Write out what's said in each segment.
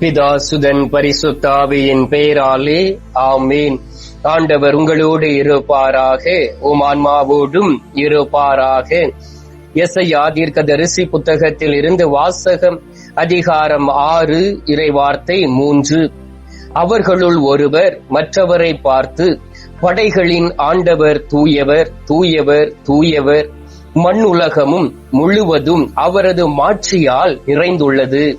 பிதாசுதன் பரிசுத்தாவியின் பெயராலே ஆமீன். ஆண்டவர் உங்களோடு இருப்பாராக உம் ஆன்மாவோடும் இருப்பாராக. எசையா தீர்க்கதரிசி புத்தகத்தில் இருந்து வாசகம் அதிகாரம் ஆறு இறைவார்த்தை மூன்று. அவர்களுள் ஒருவர் மற்றவரை பார்த்து படைகளின் ஆண்டவர் தூயவர் தூயவர் தூயவர். மண் உலகமும் முழுவதும் அவரது மாட்சியால் நிறைந்துள்ளது.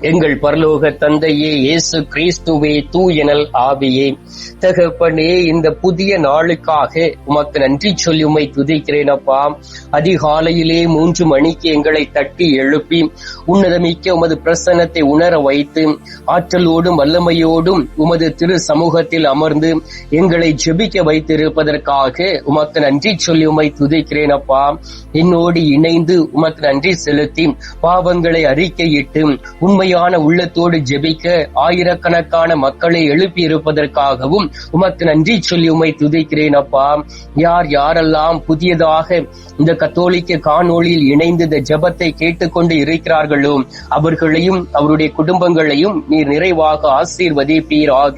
எங்கள் பரலோக தந்தையே இயேசு கிறிஸ்துவே தூயனல் ஆவியே. தகப்பனே இந்த புதிய நாளுக்காக உமக்கு நன்றி சொல்லி உமை துதிக்கிறேன் அப்பா. அதிகாலையிலே மூன்று மணிக்கு எங்களை தட்டி எழுப்பி உன்னதமிக்க உமது பிரசன்னத்தை உணர வைத்து ஆற்றலோடும் வல்லமையோடும் உமது திரு சமூகத்தில் அமர்ந்து எங்களை ஜெபிக்க வைத்திருப்பதற்காக உமக்கு நன்றி சொல்லி உமை துதிக்கிறேன் அப்பா. என்னோடு இணைந்து உமக்கு நன்றி செலுத்தி பாவங்களை அறிக்கையிட்டு உண்மையான உள்ளத்தோடு ஜெபிக்க ஆயிரக்கணக்கான மக்களை எழுப்பி இருப்பதற்காகவும் உமக்கு நன்றி சொல்லி உமை துதிக்கிறேன் அப்பா. யார் யாரெல்லாம் புதியதாக இந்த கத்தோலிக்க காணொளியில் இணைந்து இந்த ஜெபத்தை கேட்டுக்கொண்டு இருக்கிறார்களோ அவர்களையும் அவருடைய குடும்பங்களையும் நீர் நிறைவாக ஆசீர்வதிப்பீராக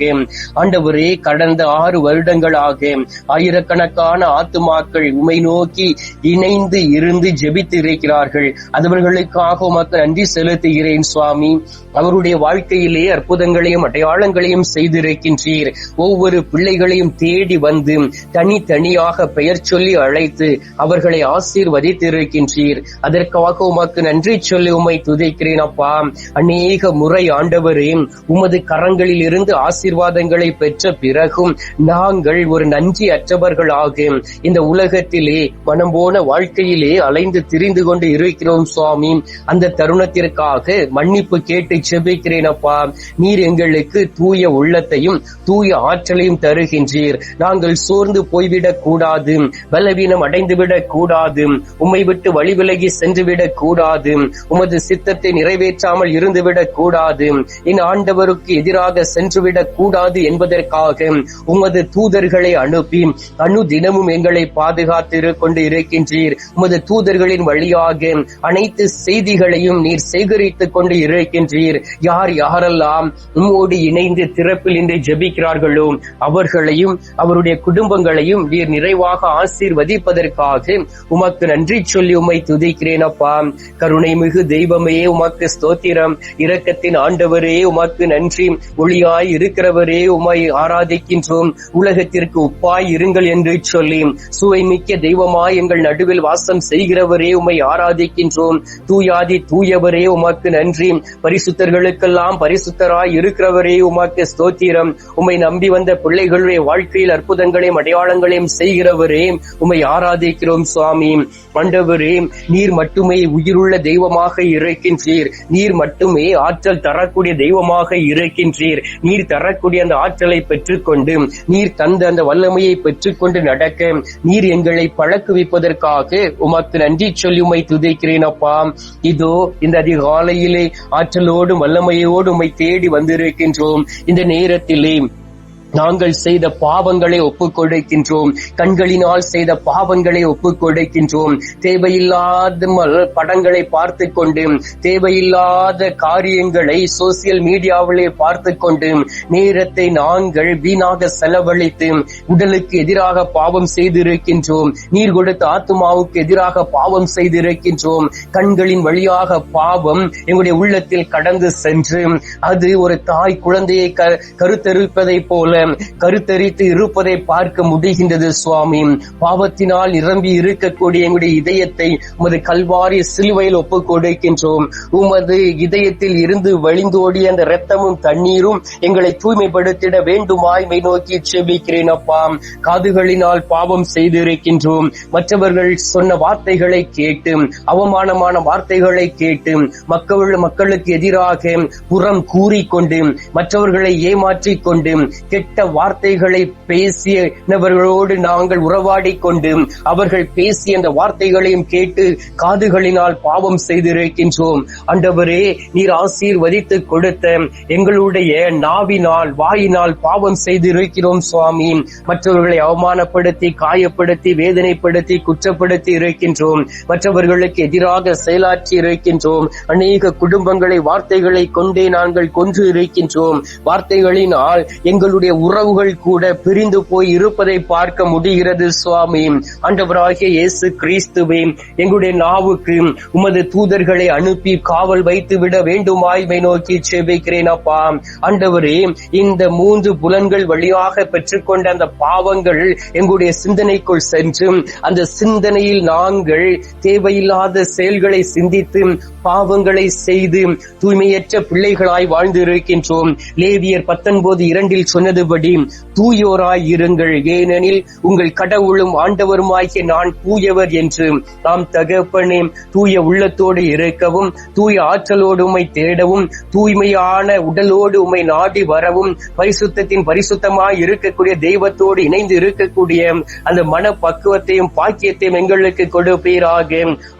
ஆண்டவரே கடந்த ஆறு வருடங்களாக ஆயிரக்கணக்கான ஆத்துமாக்கள் உமை நோக்கி இணைந்து இருந்து ஜெபித்து இருக்கிறார்கள். அதவர்களுக்காக உமக்கு நன்றி செலுத்துகிறேன் சுவாமி. அவருடைய வாழ்க்கையிலே அற்புதங்களையும் அடையாளங்களையும் செய்திருக்கின்றீர். ஒவ்வொரு பிள்ளைகளையும் தேடி வந்து தனித்தனியாக பெயர் சொல்லி அழைத்து அவர்களை ஆசீர்வதித்திருக்கின்றீர். அதற்காக உமக்கு நன்றி சொல்லி உமை துதிக்கிறேன் அப்பா. அநேக முறை ஆண்டவரே உமது கரங்களில் இருந்து ஆசீர்வாதங்களை பெற்ற பிறகும் நாங்கள் ஒரு நன்றி அற்றவர்களாக இந்த உலகத்திலே மனம் போன வாழ்க்கையிலே அலைந்து திரிந்து கொண்டு இருக்கிறோம் சுவாமி. அந்த தருணத்திற்காக மன்னிப்பு கேட்டு செபிக்கிறேன் அப்பா நீர் எங்களுக்கு தூய உள்ளத்தையும் தூய ஆற்றலையும் தருகின்றீர். நாங்கள் சோர்ந்து போய்விடக் கூடாது பலவீனம் அடைந்துவிடக் கூடாது உம்மை விட்டு வழி விலகி சென்றுவிடக் கூடாது உமது சித்தத்தை நிறைவேற்றாமல் இருந்துவிடக் கூடாது என் ஆண்டவருக்கு எதிராக சென்றுவிடக் கூடாது என்பதற்காக உமது தூதர்களை அனுப்பி அணு தினமும் எங்களை பாதுகாத்து கொண்டு இருக்கின்றீர். உமது தூதர்களின் வழியாக அனைத்து செய்திகளையும் நீர் சேகரித்துக் கொண்டு இருக்கின்றீர். யார் யாரெல்லாம் உம்மோடு இணைந்து திறப்பில் இன்று ஜெபிக்கிறார்களோ அவர்களையும் அவருடைய குடும்பங்களையும் நீர் நிறைவாக ஆசீர்வதிப்பதற்காக உமக்கு நன்றி சொல்லி உம்மை துதிக்கிறேன் அப்பா. கருணை மிகு தெய்வமே உமக்கு ஸ்தோத்திரம். இரக்கத்தின் ஆண்டவரே உமக்கு நன்றி. ஒளியாய் இருக்கிறவரே உமை ஆராதிக்கின்றோம். உலகத்திற்கு உப்பாய் இருங்கள் என்று சொல்லி சுவை மிக்க தெய்வமாய் எங்கள் நடுவில் வாசம் செய்கிறவரே உமை ஆராதிக்கின்றோம். தூயாதி தூயவரே உமக்கு நன்றி. பரிசுத்தர்களுக்கெல்லாம் பரிசுத்தராய் இருக்கிறவரே உமாக்கு ஸ்தோத்திரம். உம்மை நம்பி வந்த பிள்ளைகளுடைய வாழ்க்கையில் அற்புதங்களையும் அடையாளங்களையும் செய்கிறவரே உம்மை ஆராதிக்கிறோம் சுவாமி. ஆண்டவரே நீர் மட்டுமே உயிருள்ள தெய்வமாக இருக்கின்றீர். நீர் மட்டுமே ஆற்றல் தரக்கூடிய தெய்வமாக இருக்கின்றீர். நீர் தரக்கூடிய அந்த ஆற்றலை பெற்றுக்கொண்டு நீர் தந்த அந்த வல்லமையை பெற்றுக்கொண்டு நடக்க நீர் எங்களை பழக்குவிப்பதற்காக உமக்கு நன்றி சொல்லி உமை துதைக்கிறேன் அப்பா. இதோ இந்த அதிகாலையிலே ஆற்றலோடும் வல்லமையோடு உம்மை தேடி வந்திருக்கின்றோம். இந்த நேரத்திலே நாங்கள் செய்த பாவங்களை ஒப்புக் கொடுக்கின்றோம் கண்களினால் செய்த பாவங்களை ஒப்புக்கொடுக்கின்றோம். தேவையில்லாத படங்களை பார்த்து கொண்டு தேவையில்லாத காரியங்களை சோசியல் மீடியாவிலே பார்த்து கொண்டு நேரத்தை நாங்கள் வீணாக செலவழித்து உடலுக்கு எதிராக பாவம் செய்திருக்கின்றோம். நீர் கொடுத்த ஆத்மாவுக்கு எதிராக பாவம் செய்திருக்கின்றோம். கண்களின் வழியாக பாவம் எங்களுடைய உள்ளத்தில் கடந்து சென்று அது ஒரு தாய் குழந்தையை க- போல கருத்தரித்து இருப்பதை பார்க்க முடிகின்றது சுவாமி. பாவத்தினால் நிரம்பி இருக்கக்கூடிய எங்களுடைய இதயத்தை உமது கல்வாரி சிலுவையில் ஒப்பு கொடுக்கின்றோம். உமது இதயத்தில் இருந்து வழிந்தோடிய அந்த இரத்தமும் தண்ணீரும் எங்களை தூய்மைப்படுத்திட வேண்டுமாய் மை நோக்கி செபிக்கிறேன் அப்பா. காதுகளினால் பாவம் செய்திருக்கின்றோம். மற்றவர்கள் சொன்ன வார்த்தைகளை கேட்டு அவமானமான வார்த்தைகளை கேட்டு மக்கள் மக்களுக்கு எதிராக புறம் கூறிக்கொண்டு மற்றவர்களை ஏமாற்றிக் கொண்டு கெட்ட கெட்ட வார்த்தைகளை பேசியவர்களோடு நாங்கள் உறவாடி கொண்டு அவர்கள் பேசிய அந்த வார்த்தைகளையும் கேட்டு காதுகளினால் பாவம் செய்திருக்கின்றோம். அண்டவரே நீர் ஆசீர்வதித்து கொடுத்த எங்களுடைய நாவினால் வாயினால் பாவம் செய்திருக்கிறோம் சுவாமி. மற்றவர்களை அவமானப்படுத்தி காயப்படுத்தி வேதனைப்படுத்தி குற்றப்படுத்தி இருக்கின்றோம். மற்றவர்களுக்கு எதிராக செயலாற்றி இருக்கின்றோம். அநேக குடும்பங்களை வார்த்தைகளை கொண்டே நாங்கள் கொன்று இருக்கின்றோம். வார்த்தைகளினால் எங்களுடைய உறவுகள் கூட பிரிந்து போய் இருப்பதை பார்க்க முடிகிறது சுவாமி. ஆண்டவராகிய இயேசு கிறிஸ்துவே எங்களுடைய நாவுக்கு உமது தூதர்களை அனுப்பி காவல் வைத்து விட வேண்டுமாய்மை நோக்கி செபிக்கிறேன் அப்பா. ஆண்டவரே இந்த மூன்று புலன்கள் வழியாக பெற்றுக்கொண்ட அந்த பாவங்கள் எங்களுடைய சிந்தனைக்குள் சென்று அந்த சிந்தனையில் நாங்கள் தேவையில்லாத செயல்களை சிந்தித்து பாவங்களை செய்து தூய்மையற்ற பிள்ளைகளாய் வாழ்ந்து இருக்கின்றோம் லேவியர் பத்தொன்பது இரண்டில் சொன்னது சொன்னதுபடி தூயோராய் இருங்கள். ஏனெனில் உங்கள் கடவுளும் ஆண்டவருமாகிய நான் தூயவர் என்று நாம் தகப்பனே தூய உள்ளத்தோடு இருக்கவும் தூய ஆற்றலோடு உமை தேடவும் தூய்மையான உடலோடு உமை நாடி வரவும் பரிசுத்தத்தின் பரிசுத்தமாய் இருக்கக்கூடிய தெய்வத்தோடு இணைந்து இருக்கக்கூடிய அந்த மன பக்குவத்தையும் பாக்கியத்தையும் எங்களுக்கு கொடுப்பீராக.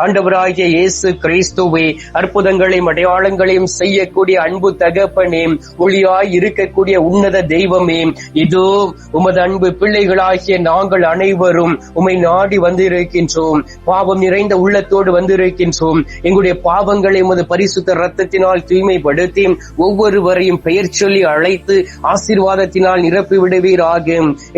ஆண்டவராகிய இயேசு கிறிஸ்துவே அற்புதங்களையும் அடையாளங்களையும் செய்யக்கூடிய அன்பு தகப்பனே ஒளியாய் இருக்கக்கூடிய உன்னத தெய்வமே இதோ உமது அன்பு பிள்ளைகளாகிய நாங்கள் அனைவரும் உமை நாடி வந்திருக்கின்றோம். பாவம் நிறைந்த உள்ளத்தோடு வந்திருக்கின்றோம். எங்களுடைய பாவங்களை உமது பரிசுத்த ரத்தத்தினால் தூய்மைப்படுத்தி ஒவ்வொருவரையும் பெயர் சொல்லி அழைத்து ஆசீர்வாதத்தினால் நிரப்பி விடுவீராக.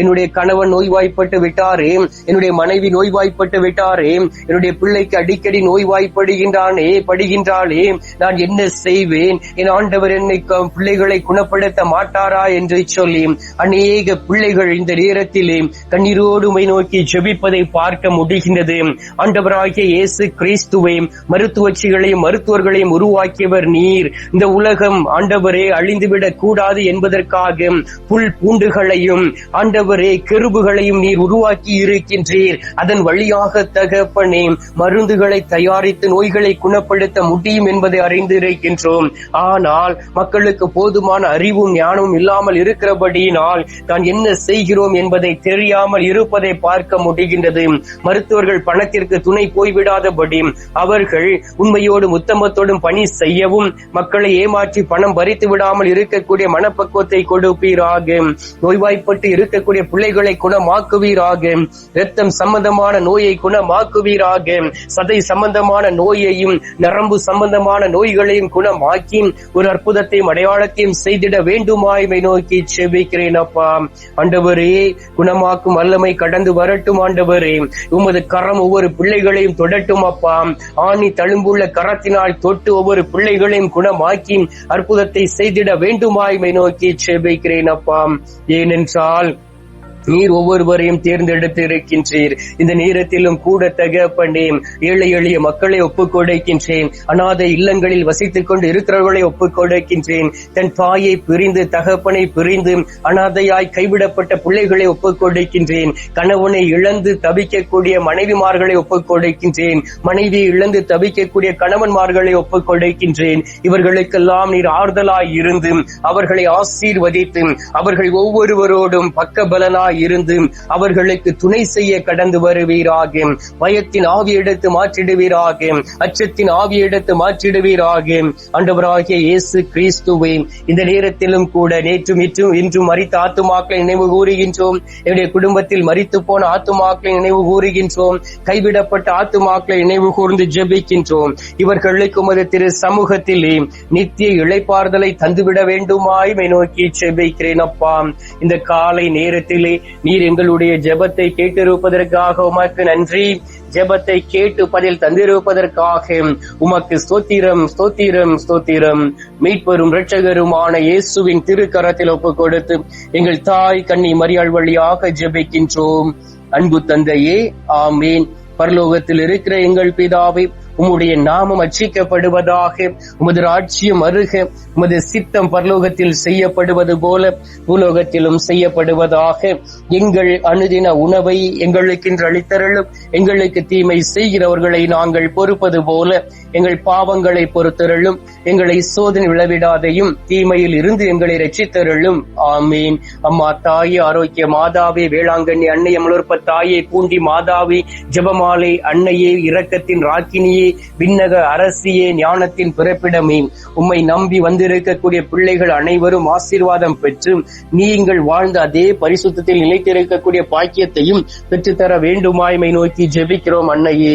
என்னுடைய கணவன் நோய்வாய்ப்பட்டு விட்டாரே என்னுடைய மனைவி நோய்வாய்ப்பட்டு விட்டாரே என்னுடைய பிள்ளைக்கு அடிக்கடி நோய்வாய்ப்படுகின்றானே படுகின்றாளே நான் என்ன செய்வேன்? என் ஆண்டவர் என்னை பிள்ளைகளை குணப்படுத்த மாட்டாரா என்று சொல்லி அநேக பிள்ளைகள் இந்த நேரத்திலே கண்ணீரோடு உம்மை நோக்கி ஜெபிப்பதை பார்க்க முடிகின்றது. ஆண்டவராகிய இயேசு கிறிஸ்துவை மருத்துவச்சிகளையும் மருத்துவர்களையும் உருவாக்கியவர் நீர். இந்த உலகம் ஆண்டவரே அழிந்துவிடக் கூடாது என்பதற்காக புல் பூண்டுகளையும் ஆண்டவரே கெருபுகளையும் நீர் உருவாக்கி இருக்கின்றீர். அதன் வழியாக தகப்பனே மருந்துகளை தயாரித்து நோய்களை குணப்படுத்த முடியும் என்பதை அறிந்திருக்கின்றோம். ஆனால் மக்களுக்கு போதுமான அறிவும் ஞானமும் இல்லாமல் இருக்கிறபடி இருக்கிறபடியினால் தான் என்ன செய்கிறோம் என்பதை தெரியாமல் இருப்பதை பார்க்க முடிகின்றது. மருத்துவர்கள் பணத்திற்கு துணை போய்விடாதபடி அவர்கள் உண்மையோடும் உத்தமத்தோடும் பணி செய்யவும் மக்களை ஏமாற்றி பணம் பறித்து விடாமல் இருக்கக்கூடிய மனப்பக்குவத்தை கொடுப்பீராக. நோய்வாய்ப்பட்டு இருக்கக்கூடிய பிள்ளைகளை குணமாக்குவீராக. இரத்தம் சம்பந்தமான நோயை குணமாக்குவீராக. சதை சம்பந்தமான நோயையும் நரம்பு சம்பந்தமான நோய்களையும் குணமாக்கி ஒரு அற்புதத்தையும் அடையாளத்தையும் செய்திட வேண்டுமாய்மை நோக்கி செவி ஜெபிக்கிறேன் அப்பா. ஆண்டவரே குணமாக்கும் வல்லமை கடந்து வரட்டும் ஆண்டவரே. உமது கரம் ஒவ்வொரு பிள்ளைகளையும் தொடட்டும் அப்பா. ஆணி தழும்புள்ள கரத்தினால் தொட்டு ஒவ்வொரு பிள்ளைகளையும் குணமாக்கி அற்புதத்தை செய்திட வேண்டுமாய்மை நோக்கி செபிக்கிறேன் அப்பா. ஏனென்றால் நீர் ஒவ்வொருவரையும் தேர்ந்தெடுத்திருக்கின்றீர். இந்த நேரத்திலும் கூட தகப்பண்டே ஏழை எளிய மக்களை ஒப்புக் கொடுக்கின்றேன் அநாதை இல்லங்களில் வசித்துக் கொண்டு இருக்கிறவர்களை ஒப்புக் கொடுக்கின்றேன் தன் தாயை பிரிந்து தகப்பனை பிரிந்து அநாதையாய் கைவிடப்பட்ட பிள்ளைகளை ஒப்புக் கொடுக்கின்றேன் கணவனை இழந்து தவிக்கக்கூடிய மனைவிமார்களை ஒப்புக் கொடுக்கின்றேன் மனைவி இழந்து தவிக்கக்கூடிய கணவன்மார்களை ஒப்புக் கொடுக்கின்றேன் இவர்களுக்கெல்லாம் நீர் ஆறுதலாய் இருந்து அவர்களை ஆசீர்வதித்து அவர்கள் ஒவ்வொருவரோடும் பக்கபலனாய் இருந்து அவர்களுக்கு துணை செய்ய கடந்து வருவீராக பயத்தின் ஆவி எடுத்து மாற்றிடுவீராக அச்சத்தின் ஆவி எடுத்து மாற்றிடுவீராக அண்டவராகிய இயேசு கிறிஸ்துவை இந்த நேரத்திலும் கூட நேற்றும் இற்றும் இன்றும் மறித்த ஆத்துமாக்களை நினைவு கூறுகின்றோம். என்னுடைய குடும்பத்தில் மறித்து போன ஆத்துமாக்களை நினைவு கூறுகின்றோம். கைவிடப்பட்ட ஆத்துமாக்களை நினைவு கூர்ந்து ஜெபிக்கின்றோம். இவர்களுக்கு உமது திரு சமூகத்திலே நித்திய இளைப்பாறுதலை தந்துவிட வேண்டுமாய் நோக்கி ஜெபிக்கிறேன் அப்பா. இந்த காலை நேரத்திலே நீர் எங்களுடைய ஜெபத்தை கேட்டிருப்பதற்காக உமக்கு நன்றி. ஜெபத்தை கேட்டு பதில் தந்திருப்பதற்காக உமக்கு ஸ்தோத்திரம் ஸ்தோத்திரம் ஸ்தோத்திரம். மீட்பெரும் இரட்சகருமான இயேசுவின் திருக்கரத்தில் ஒப்பு கொடுத்து எங்கள் தாய் கண்ணி மரியாள் வழியாக ஜெபிக்கின்றோம். அன்பு தந்தையே ஆமீன். பரலோகத்தில் இருக்கிற எங்கள் பிதாவை உம்முடைய நாமம் அச்சிக்கப்படுவதாக உமது ராட்சியம் அருக உமது சித்தம் பரலோகத்தில் செய்யப்படுவது போல பூலோகத்திலும் செய்யப்படுவதாக எங்கள் அனுதின உணவை எங்களுக்கு அளித்தருளும் எங்களுக்கு தீமை செய்கிறவர்களை நாங்கள் பொறுப்பது போல எங்கள் பாவங்களை பொறுத்தருளும் எங்களை சோதனை விளவிடாதையும் தீமையில் இருந்து எங்களை ரட்சித்தருளும் ஆமீன். அம்மா தாயே ஆரோக்கிய மாதாவே வேளாங்கண்ணி அன்னை அமலோற்ப தாயே பூண்டி மாதாவே ஜெபமாலை அன்னையே இரக்கத்தின் ராக்கினியே விண்ணக அரசியே ஞானத்தின் பிறப்பிடமே. உம்மை நம்பி வந்திருக்கக்கூடிய பிள்ளைகள் அனைவரும் ஆசீர்வாதம் பெற்று நீங்கள் வாழ்ந்த அதே பரிசுத்தத்தில் நிலைத்திருக்கக்கூடிய பாக்கியத்தையும் பெற்றுத்தர வேண்டுமாய்மை நோக்கி ஜெபிக்கிறோம் அன்னையே.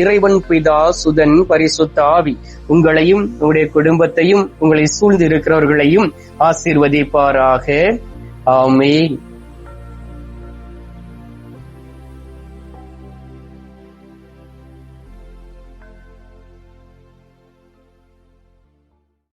இறைவன் பிதா சுதன் பரிசுத்த ஆவி உங்களையும் உங்களுடைய குடும்பத்தையும் உங்களை சூழ்ந்து இருக்கிறவர்களையும் ஆசீர்வதிப்பாராக. ஆமீன்.